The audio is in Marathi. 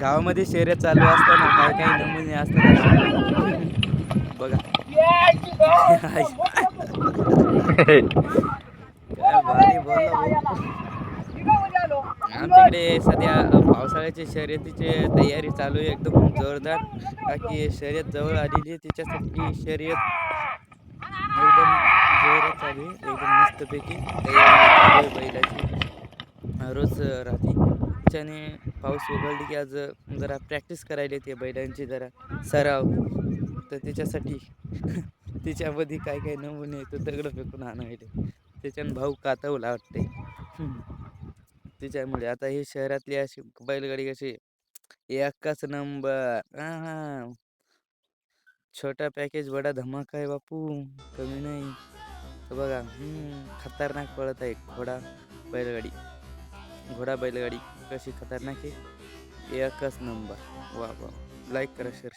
गावामध्ये शर्यत चालू असताना काय काय नमुने असतात बघा. भारी आमच्याकडे सध्या पावसाळ्याच्या शर्यतीची तयारी चालू आहे एकदम जोरदार. बाकी शर्यत जवळ आलेली आहे त्याच्यासाठी शर्यत एकदम जोरात चालू आहे एकदम मस्तपैकी तयारी बैलाची. रोज राहते त्याच्याने पाऊस उघडली की आज जरा प्रॅक्टिस करायला येते बैलांची जरा. सराव. तर त्याच्यासाठी त्याच्यामध्ये काय काय नमुने तो दगड फेकून आणायले. त्याच्यानं भाऊ कातवला वाटते त्याच्यामुळे आता हे शहरातली अशी बैलगाडी कशी एकाच नंबर हां छोटा पॅकेज बडा धमाका आहे बापू. कमी नाही. तर बघा खतरनाक पळत आहे घोडा बैलगाडी. घोडा बैलगाडी कशी खतरनाक आहे? एकच नंबर वा वा लाईक करा शेअर